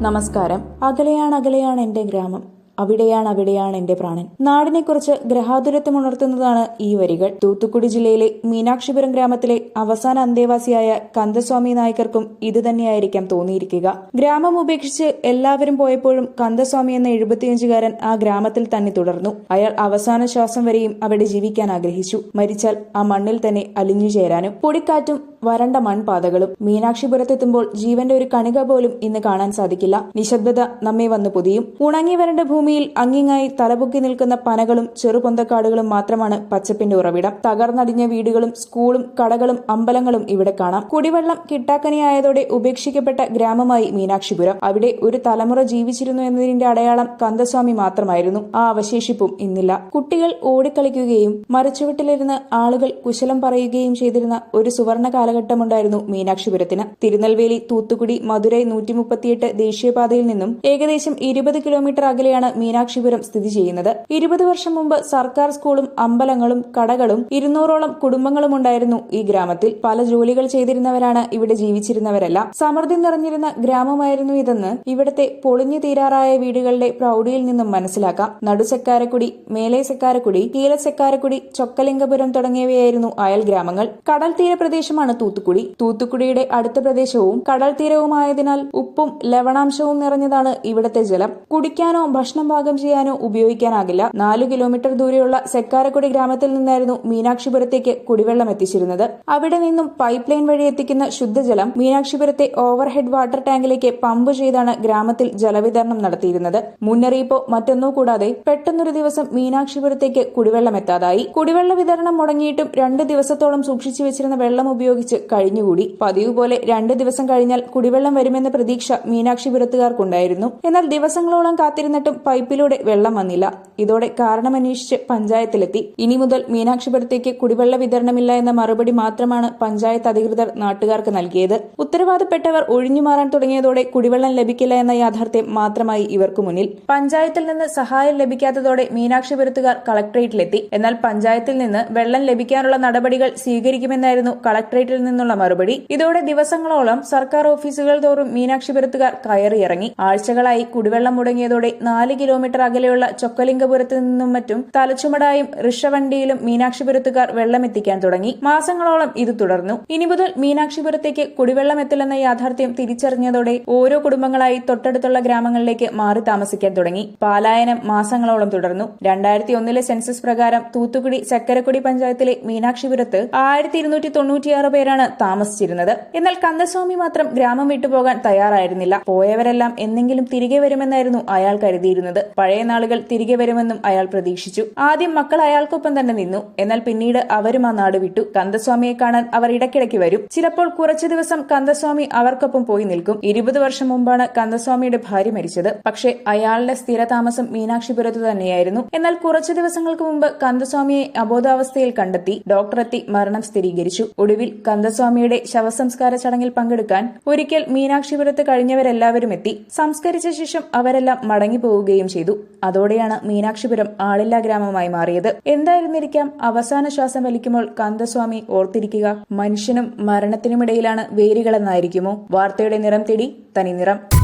നമസ്കാരം. അകലെയാണ് അകലെയാണ് എന്റെ ഗ്രാമം. അവിടെയാണ് അവിടെയാണ് എന്റെ പ്രാണൻ. നാടിനെക്കുറിച്ച് ഗ്രഹാതുരത്വം ഉണർത്തുന്നതാണ് ഈ വരികൾ. തൂത്തുക്കുടി ജില്ലയിലെ മീനാക്ഷിപുരം ഗ്രാമത്തിലെ അവസാന അന്തേവാസിയായ കന്ദസ്വാമി നായകർക്കും ഇത് തന്നെയായിരിക്കാം തോന്നിയിരിക്കുക. ഗ്രാമം ഉപേക്ഷിച്ച് എല്ലാവരും പോയപ്പോഴും കന്ദസ്വാമി എന്ന എഴുപത്തിയഞ്ചുകാരൻ ആ ഗ്രാമത്തിൽ തന്നെ തുടർന്നു. അയാൾ അവസാന ശ്വാസം വരെയും അവിടെ ജീവിക്കാൻ ആഗ്രഹിച്ചു. മരിച്ചാൽ ആ മണ്ണിൽ തന്നെ അലിഞ്ഞു ചേരാനും പൊടിക്കാറ്റും വരണ്ട മൺപാതകളും മീനാക്ഷിപുരത്തെത്തുമ്പോൾ ജീവന്റെ ഒരു കണിക പോലും ഇന്ന് കാണാൻ സാധിക്കില്ല. നിശബ്ദത നമ്മെ വന്നു പൊതിയും. ഉണങ്ങി വരണ്ട ഭൂമിയിൽ അങ്ങിങ്ങായി തലപൊക്കി നിൽക്കുന്ന പനകളും ചെറുപൊന്തക്കാടുകളും മാത്രമാണ് പച്ചപ്പിന്റെ ഉറവിടം. തകർന്നടിഞ്ഞ വീടുകളും സ്കൂളും കടകളും അമ്പലങ്ങളും ഇവിടെ കാണാം. കുടിവെള്ളം കിട്ടാക്കനിയായതോടെ ഉപേക്ഷിക്കപ്പെട്ട ഗ്രാമമായി മീനാക്ഷിപുരം. അവിടെ ഒരു തലമുറ ജീവിച്ചിരുന്നു എന്നതിന്റെ അടയാളം കന്തസ്വാമി മാത്രമായിരുന്നു. ആ അവശേഷിപ്പും ഇന്നില്ല. കുട്ടികൾ ഓടിക്കളിക്കുകയും മരച്ചുവട്ടിലിരുന്ന് ആളുകൾ കുശലം പറയുകയും ചെയ്തിരുന്ന ഒരു സുവർണ കാലഘട്ടമുണ്ടായിരുന്നു മീനാക്ഷിപുരത്തിന്. തിരുനെൽവേലി തൂത്തുക്കുടി മധുരൈ നൂറ്റി മുപ്പത്തിയെട്ട് ദേശീയപാതയിൽ നിന്നും ഏകദേശം ഇരുപത് കിലോമീറ്റർ അകലെയാണ് മീനാക്ഷിപുരം സ്ഥിതി ചെയ്യുന്നത്. ഇരുപത് വർഷം മുമ്പ് സർക്കാർ സ്കൂളും അമ്പലങ്ങളും കടകളും ഇരുന്നൂറോളം കുടുംബങ്ങളും ഉണ്ടായിരുന്നു ഈ ഗ്രാമത്തിൽ. പല ജോലികൾ ചെയ്തിരുന്നവരാണ് ഇവിടെ ജീവിച്ചിരുന്നവരെല്ലാം. സമൃദ്ധി നിറഞ്ഞിരുന്ന ഗ്രാമമായിരുന്നു ഇതെന്ന് ഇവിടത്തെ പൊളിഞ്ഞു തീരാറായ വീടുകളുടെ പ്രൌഢിയിൽ നിന്നും മനസ്സിലാക്കാം. നടുസെക്കാരക്കുടി മേലെ സെക്കാരക്കുടി കീലസെക്കാരക്കുടി ചൊക്കലിംഗപുരം തുടങ്ങിയവയായിരുന്നു അയൽ ഗ്രാമങ്ങൾ. കടൽ തീര പ്രദേശമാണ് തൂത്തുക്കുടി. തൂത്തുക്കുടിയുടെ അടുത്ത പ്രദേശവും കടൽ തീരവുമായതിനാൽ ഉപ്പും ലവണാംശവും നിറഞ്ഞതാണ് ഇവിടത്തെ ജലം. കുടിക്കാനോ ഭക്ഷണം പാകം ചെയ്യാനോ ഉപയോഗിക്കാനാകില്ല. നാലു കിലോമീറ്റർ ദൂരെയുള്ള സെക്കാരക്കുടി ഗ്രാമത്തിൽ നിന്നായിരുന്നു മീനാക്ഷിപുരത്തേക്ക് കുടിവെള്ളം എത്തിച്ചിരുന്നത്. അവിടെ നിന്നും പൈപ്പ് ലൈൻ വഴി എത്തിക്കുന്ന ശുദ്ധജലം മീനാക്ഷിപുരത്തെ ഓവർഹെഡ് വാട്ടർ ടാങ്കിലേക്ക് പമ്പ് ചെയ്താണ് ഗ്രാമത്തിൽ ജലവിതരണം നടത്തിയിരുന്നത്. മുന്നറിയിപ്പോ മറ്റൊന്നോ കൂടാതെ പെട്ടെന്നൊരു ദിവസം മീനാക്ഷിപുരത്തേക്ക് കുടിവെള്ളം എത്താതായി. കുടിവെള്ള വിതരണം മുടങ്ങിയിട്ടും രണ്ട് ദിവസത്തോളം സൂക്ഷിച്ചു വെച്ചിരുന്ന വെള്ളം ഉപയോഗിച്ച് കഴിഞ്ഞുകൂടി. പതിവ് പോലെ രണ്ട് ദിവസം കഴിഞ്ഞാൽ കുടിവെള്ളം വരുമെന്ന പ്രതീക്ഷ മീനാക്ഷിപുരത്തുകാർക്കുണ്ടായിരുന്നു എന്നാൽ ദിവസങ്ങളോളം കാത്തിരുന്നിട്ടും പൈപ്പിലൂടെ വെള്ളം വന്നില്ല. ഇതോടെ കാരണമന്വേഷിച്ച് പഞ്ചായത്തിലെത്തി. ഇനി മുതൽ മീനാക്ഷിപുരത്തേക്ക് കുടിവെള്ള വിതരണമില്ല എന്ന മറുപടി മാത്രമാണ് പഞ്ചായത്ത് അധികൃതർ നാട്ടുകാർക്ക് നൽകിയത്. ഉത്തരവാദപ്പെട്ടവർ ഒഴിഞ്ഞുമാറാൻ തുടങ്ങിയതോടെ കുടിവെള്ളം ലഭിക്കില്ല എന്ന യാഥാർത്ഥ്യം മാത്രമായി ഇവർക്ക് മുന്നിൽ. പഞ്ചായത്തിൽ നിന്ന് സഹായം ലഭിക്കാത്തതോടെ മീനാക്ഷിപുരത്തുകാർ കളക്ടറേറ്റിലെത്തി എന്നാൽ പഞ്ചായത്തിൽ നിന്ന് വെള്ളം ലഭിക്കാനുള്ള നടപടികൾ സ്വീകരിക്കുമെന്നായിരുന്നു കളക്ടറേറ്റിൽ നിന്നുള്ള മറുപടി. ഇതോടെ ദിവസങ്ങളോളം സർക്കാർ ഓഫീസുകൾ തോറും മീനാക്ഷിപുരത്തുകാർ കയറിയിറങ്ങി. ആഴ്ചകളായി കുടിവെള്ളം മുടങ്ങിയതോടെ നാല് കിലോമീറ്റർ അകലെയുള്ള ചൊക്കലിംഗപുരത്ത് നിന്നും മറ്റും തലച്ചുമടായും ഋഷവണ്ടിയിലും മീനാക്ഷിപുരത്തുകാർ വെള്ളം എത്തിക്കാൻ തുടങ്ങി. മാസങ്ങളോളം ഇത് തുടർന്നു. ഇനി മുതൽ മീനാക്ഷിപുരത്തേക്ക് കുടിവെള്ളം എത്തില്ലെന്ന യാഥാർത്ഥ്യം തിരിച്ചറിഞ്ഞതോടെ ഓരോ കുടുംബങ്ങളായി തൊട്ടടുത്തുള്ള ഗ്രാമങ്ങളിലേക്ക് മാറി താമസിക്കാൻ തുടങ്ങി. പാലായനം മാസങ്ങളോളം തുടർന്നു. രണ്ടായിരത്തി ഒന്നിലെ സെൻസസ് പ്രകാരം തൂത്തുക്കുടി ചക്കരക്കുടി പഞ്ചായത്തിലെ മീനാക്ഷിപുരത്ത് ആയിരത്തി ഇരുന്നൂറ്റി തൊണ്ണൂറ്റിയാറ് പേരാണ് താമസിച്ചിരുന്നത്. എന്നാൽ കന്ദസ്വാമി മാത്രം ഗ്രാമം വിട്ടുപോകാൻ തയ്യാറായിരുന്നില്ല. പോയവരെല്ലാം എന്നെങ്കിലും തിരികെ വരുമെന്നായിരുന്നു അയാൾ കരുതിയിരുന്നത്. പഴയ നാളുകൾ തിരികെ വരുമെന്നും അയാൾ പ്രതീക്ഷിച്ചു. ആദ്യം മക്കൾ അയാൾക്കൊപ്പം തന്നെ നിന്നു. എന്നാൽ പിന്നീട് അവരും ആ നാട് വിട്ടു. കന്ദസ്വാമിയെ കാണാൻ അവർ ഇടയ്ക്കിടയ്ക്ക് വരും. ചിലപ്പോൾ കുറച്ചു ദിവസം കന്ദസ്വാമി അവർക്കൊപ്പം പോയി നിൽക്കും. ഇരുപത് വർഷം മുമ്പാണ് കന്ദസ്വാമിയുടെ ഭാര്യ മരിച്ചത്. പക്ഷേ അയാളുടെ സ്ഥിരതാമസം മീനാക്ഷിപുരത്ത് തന്നെയായിരുന്നു. എന്നാൽ കുറച്ചു ദിവസങ്ങൾക്ക് മുമ്പ് കന്ദസ്വാമിയെ അബോധാവസ്ഥയിൽ കണ്ടെത്തി. ഡോക്ടറെത്തി മരണം സ്ഥിരീകരിച്ചു. ഒടുവിൽ കന്ദസ്വാമിയുടെ ശവസംസ്കാര ചടങ്ങിൽ പങ്കെടുക്കാൻ ഒരിക്കൽ മീനാക്ഷിപുരത്ത് കഴിഞ്ഞവരെല്ലാവരും എത്തി. സംസ്കരിച്ച ശേഷം അവരെല്ലാം മടങ്ങി പോവുകയും ചെയ്തു. അതോടെയാണ് മീനാക്ഷിപുരം ആളില്ലാ ഗ്രാമമായി മാറിയത്. എന്തായിരുന്നിരിക്കാം? അവസാന ശ്വാസം വലിക്കുമ്പോൾ കന്ദസ്വാമി ഓർത്തിരിക്കുക. മനുഷ്യനും മരണത്തിനുമിടയിലാണ് വേരുകളെന്നായിരിക്കുമോ? വാർത്തയുടെ നിറം തേടി തനി നിറം.